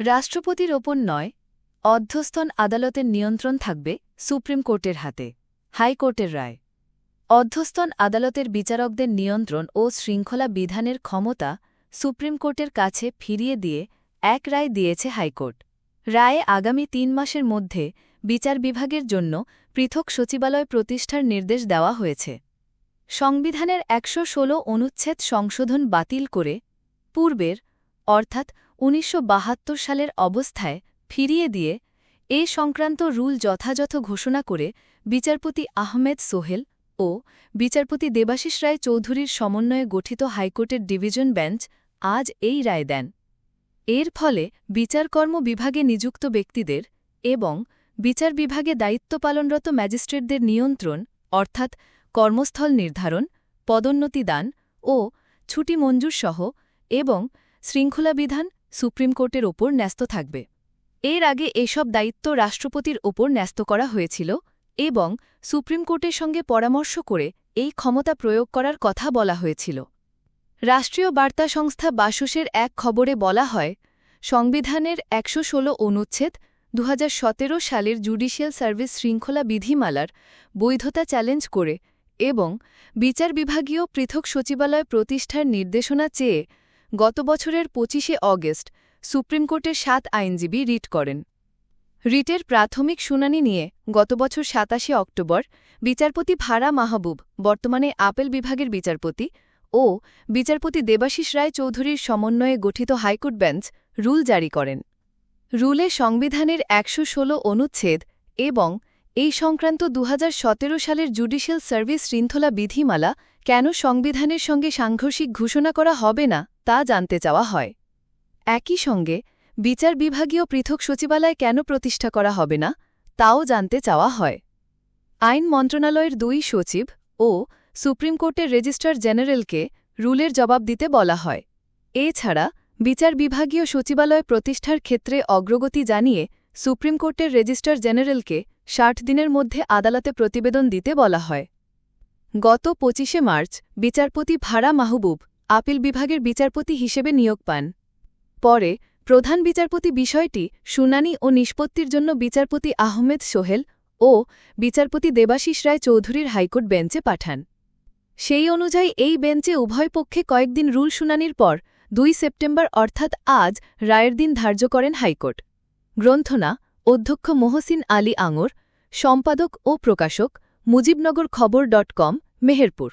রাষ্ট্রপতির ওপর নয় অধ্যস্তন আদালতের নিয়ন্ত্রণ থাকবে সুপ্রিম কোর্টের হাতে, হাইকোর্টের রায়। অধ্যস্তন আদালতের বিচারকদের নিয়ন্ত্রণ ও শৃঙ্খলা বিধানের ক্ষমতা সুপ্রিম কোর্টের কাছে ফিরিয়ে দিয়ে এক রায় দিয়েছে হাইকোর্ট। রায়ে আগামী তিন মাসের মধ্যে বিচার বিভাগের জন্য পৃথক সচিবালয় প্রতিষ্ঠার নির্দেশ দেওয়া হয়েছে। সংবিধানের একশো ষোলো অনুচ্ছেদ সংশোধন বাতিল করে পূর্বের, অর্থাৎ উনিশশো বাহাত্তর সালের অবস্থায় ফিরিয়ে দিয়ে এ সংক্রান্ত রুল যথাযথ ঘোষণা করে বিচারপতি আহমেদ সোহেল ও বিচারপতি দেবাশিস রায় চৌধুরীর সমন্বয়ে গঠিত হাইকোর্টের ডিভিশন বেঞ্চ আজ এই রায় দেন। এর ফলে বিচারকর্ম বিভাগে নিযুক্ত ব্যক্তিদের এবং বিচার বিভাগে দায়িত্ব পালনরত ম্যাজিস্ট্রেটদের নিয়ন্ত্রণ, অর্থাৎ কর্মস্থল নির্ধারণ, পদোন্নতি দান ও ছুটি মঞ্জুরসহ এবং শৃঙ্খলা বিধান সুপ্রিম কোর্টের ওপর ন্যস্ত থাকবে। এর আগে এসব দায়িত্ব রাষ্ট্রপতির ওপর ন্যস্ত করা হয়েছিল এবং সুপ্রিম কোর্টের সঙ্গে পরামর্শ করে এই ক্ষমতা প্রয়োগ করার কথা বলা হয়েছিল। রাষ্ট্রীয় বার্তা সংস্থা বাসুসের এক খবরে বলা হয়, সংবিধানের একশো ষোলো অনুচ্ছেদ দু হাজার সতেরো সালের জুডিশিয়াল সার্ভিস শৃঙ্খলা বিধিমালার বৈধতা চ্যালেঞ্জ করে এবং বিচার বিভাগীয় পৃথক সচিবালয় প্রতিষ্ঠার নির্দেশনা চেয়ে গত বছরের পঁচিশে অগস্ট সুপ্রিম কোর্টের সাত আইনজীবী রিট করেন। রিটের প্রাথমিক শুনানি নিয়ে গত বছর সাতাশে অক্টোবর বিচারপতি ভাড়া মাহবুব, বর্তমানে আপেল বিভাগের বিচারপতি, ও বিচারপতি দেবাশিস রায় চৌধুরীর সমন্বয়ে গঠিত হাইকোর্ট বেঞ্চ রুল জারি করেন। রুলে সংবিধানের একশো ষোলো অনুচ্ছেদ এবং এই সংক্রান্ত দু হাজার সতেরো সালের জুডিশিয়াল সার্ভিস শৃঙ্খলা বিধিমালা কেন সংবিধানের সঙ্গে সাংঘর্ষিক ঘোষণা করা হবে না, তা জানতে চাওয়া হয়। একই সঙ্গে, বিচার বিভাগীয় পৃথক সচিবালয় কেন প্রতিষ্ঠা করা হবে না, তাও জানতে চাওয়া হয়। আইন মন্ত্রণালয়ের দুই সচিব ও সুপ্রিম কোর্টের রেজিস্ট্রার জেনারেলকে রুলের জবাব দিতে বলা হয়। এছাড়া, বিচার বিভাগীয় সচিবালয় প্রতিষ্ঠার ক্ষেত্রে অগ্রগতি জানিয়ে সুপ্রিম কোর্টের রেজিস্ট্রার জেনারেলকে ষাট দিনের মধ্যে আদালতে প্রতিবেদন দিতে বলা হয়। গত পঁচিশে মার্চ, বিচারপতি ভাড়া মাহবুব আপিল বিভাগের বিচারপতি হিসেবে নিয়োগ পান। পরে, প্রধান বিচারপতি বিষয়টি শুনানি ও নিষ্পত্তির জন্য বিচারপতি আহমেদ সোহেল ও বিচারপতি দেবাশিস রায় চৌধুরীর হাইকোর্ট বেঞ্চে পাঠান। সেই অনুযায়ী এই বেঞ্চে উভয় পক্ষে কয়েকদিন রুল শুনানির পর দুই সেপ্টেম্বর অর্থাৎ আজ রায়ের দিন ধার্য করেন হাইকোর্ট। গ্রন্থনা, অধ্যক্ষ মোহসিন আলী আঙর, সম্পাদক ও প্রকাশক মুজিবনগর খবর ডট কম মেহেরপুর।